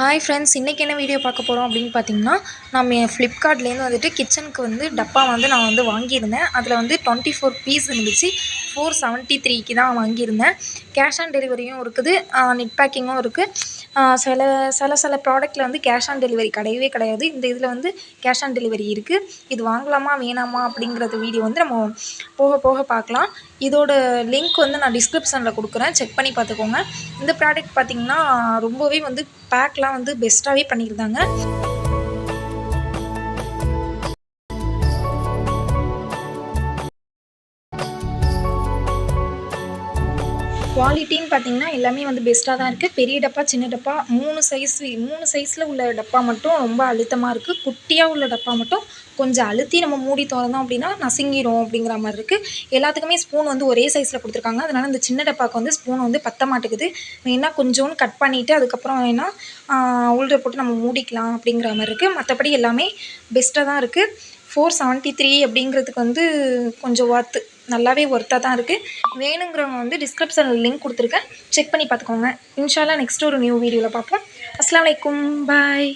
Hi friends இன்றைக்கி என்ன video பார்க்க போகிறோம் அப்படின்னு பார்த்தீங்கன்னா நம்ம ஃப்ளிப்கார்ட்லேருந்து வந்துட்டு கிச்சனுக்கு வந்து டப்பா வந்து நான் வந்து வாங்கியிருந்தேன். அதில் வந்து டுவெண்ட்டி ஃபோர் பீஸ் இருந்துச்சு. ஃபோர் செவன்ட்டி த்ரீக்கு தான் வாங்கியிருந்தேன். கேஷ் ஆன் டெலிவரியும் இருக்குது. நெட் பேக்கிங்கும் இருக்குது சில சில சில ப்ராடக்ட்டில் வந்து கேஷ் ஆன் டெலிவரி கிடையவே கிடையாது. இந்த இதில் வந்து கேஷ் ஆன் டெலிவரி இருக்குது இது வாங்கலாமா வேணாமா அப்படிங்கிறது வீடியோ வந்து நம்ம போக போக பார்க்கலாம். இதோட லிங்க் வந்து நான் டிஸ்கிரிப்ஷனில் கொடுக்குறேன். செக் பண்ணி பார்த்துக்கோங்க. இந்த ப்ராடக்ட் பார்த்திங்கன்னா ரொம்பவே வந்து பேக்லாம் வந்து பெஸ்ட்டாகவே பண்ணியிருந்தாங்க. குவாலிட்டின்னு பார்த்தீங்கன்னா எல்லாமே வந்து பெஸ்ட்டாக தான் இருக்குது பெரிய டப்பா சின்ன டப்பா மூணு சைஸ் மூணு சைஸில் உள்ள டப்பா மட்டும் ரொம்ப அழுத்தமாக இருக்குது குட்டியாக உள்ள டப்பா மட்டும் கொஞ்சம் அழுத்தி நம்ம மூடி திறந்தோம் அப்படின்னா நசுங்கிரும் அப்படிங்கிற மாதிரி இருக்குது எல்லாத்துக்குமே ஸ்பூன் வந்து ஒரே சைஸில் கொடுத்துருக்காங்க. அதனால் இந்த சின்ன டப்பாவுக்கு வந்து ஸ்பூன் வந்து பத்த மாட்டேங்குது. வேணால் கொஞ்சோண்டு கட் பண்ணிவிட்டு அதுக்கப்புறம் வேணால் உள்ள போட்டு நம்ம மூடிக்கலாம் அப்படிங்கிற மாதிரி இருக்குது மற்றபடி எல்லாமே பெஸ்ட்டாக தான் இருக்குது ஃபோர் செவன்ட்டி த்ரீ அப்படிங்கிறதுக்கு வந்து கொஞ்சம் ஒர்த்து நல்லாவே ஒர்த்தாக தான் இருக்குது வேணுங்கிறவங்க வந்து டிஸ்கிரிப்ஷனில் லிங்க் கொடுத்துருக்கேன். செக் பண்ணி பார்த்துக்கோங்க. இன்ஷால்லா நெக்ஸ்ட் ஒரு நியூ வீடியோவில் பார்ப்போம். அஸ்லாம் வலைக்கும் பாய்